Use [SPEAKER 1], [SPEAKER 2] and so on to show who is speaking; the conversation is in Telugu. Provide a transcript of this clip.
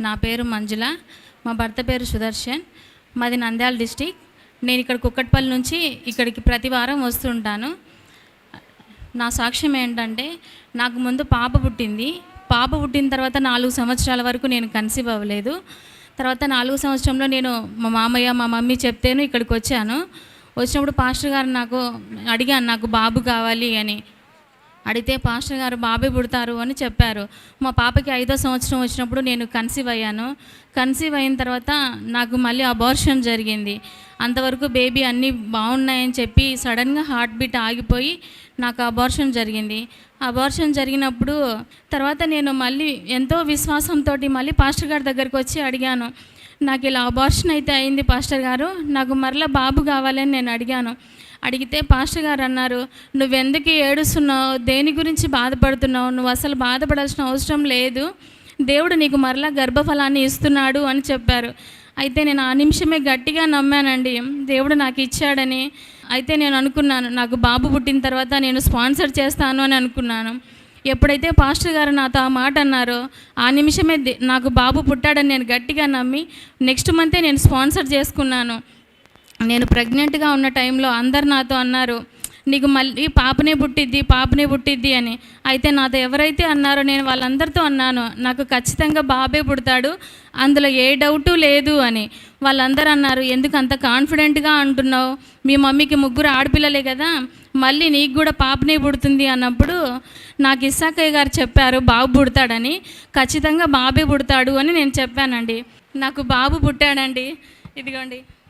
[SPEAKER 1] నా పేరు మంజుల. మా భర్త పేరు సుదర్శన్. మాది నంద్యాల డిస్టిక్. నేను ఇక్కడ కుక్కట్పల్లి నుంచి ఇక్కడికి ప్రతి వారం వస్తుంటాను. నా సాక్ష్యం ఏంటంటే నాకు ముందు పాప పుట్టింది. పాప పుట్టిన తర్వాత నాలుగు సంవత్సరాల వరకు నేను కన్సీవ్ అవ్వలేదు. తర్వాత నాలుగు సంవత్సరంలో నేను మా మామయ్య మా మమ్మీ చెప్తేను ఇక్కడికి వచ్చాను. వచ్చినప్పుడు పాస్టర్ గారు నాకు అడిగాను నాకు బాబు కావాలి అని. అడిగితే పాస్టర్ గారు బాబీ పుడతారు అని చెప్పారు. మా పాపకి ఐదో సంవత్సరం వచ్చినప్పుడు నేను కన్సీవ్ అయ్యాను. కన్సీవ్ అయిన తర్వాత నాకు మళ్ళీ అబార్షన్ జరిగింది. అంతవరకు బేబీ అన్నీ బాగున్నాయని చెప్పి సడన్గా హార్ట్ బీట్ ఆగిపోయి నాకు అబార్షన్ జరిగింది. అబార్షన్ జరిగినప్పుడు తర్వాత నేను మళ్ళీ ఎంతో విశ్వాసంతో మళ్ళీ పాస్టర్ గారి దగ్గరికి వచ్చి అడిగాను. నాకు ఇలా అబార్షన్ అయితే అయింది పాస్టర్ గారు. నాకు మరలా బాబు కావాలని నేను అడిగాను. అడిగితే పాస్టర్ గారు అన్నారు నువ్వెందుకు ఏడుస్తున్నావు? దేని గురించి బాధపడుతున్నావు? నువ్వు అసలు బాధపడాల్సిన అవసరం లేదు. దేవుడు నీకు మరలా గర్భఫలాన్ని ఇస్తున్నాడు అని చెప్పారు. అయితే నేను ఆ నిమిషమే గట్టిగా నమ్మానండి. దేవుడు నాకు ఇచ్చాడని అయితే నేను అనుకున్నాను. నాకు బాబు పుట్టిన తర్వాత నేను స్పాన్సర్ చేస్తాను అని అనుకున్నాను. ఎప్పుడైతే పాస్టర్ గారు నాతో ఆ మాట అన్నారో ఆ నిమిషమే నాకు బాబు పుట్టాడని నేను గట్టిగా నమ్మి నెక్స్ట్ మంతే నేను స్పాన్సర్ చేసుకున్నాను. నేను ప్రెగ్నెంట్గా ఉన్న టైంలో అందరు నాతో అన్నారు నీకు మళ్ళీ పాపనే పుట్టిద్ది పాపనే పుట్టిద్ది అని. అయితే నాతో ఎవరైతే అన్నారో నేను వాళ్ళందరితో అన్నాను నాకు ఖచ్చితంగా బాబే పుడతాడు అందులో ఏ డౌటు లేదు అని. వాళ్ళందరూ అన్నారు ఎందుకు అంత కాన్ఫిడెంట్గా అంటున్నావు? మీ మమ్మీకి ముగ్గురు ఆడపిల్లలే కదా మళ్ళీ నీకు కూడా పాపనే పుడుతుంది అన్నప్పుడు నాకు ఇస్సాకయ్య గారు చెప్పారు బాబు పుడతాడని. ఖచ్చితంగా బాబే పుడతాడు అని నేను చెప్పానండి. నాకు బాబు పుట్టాడండి. ఇదిగోండి.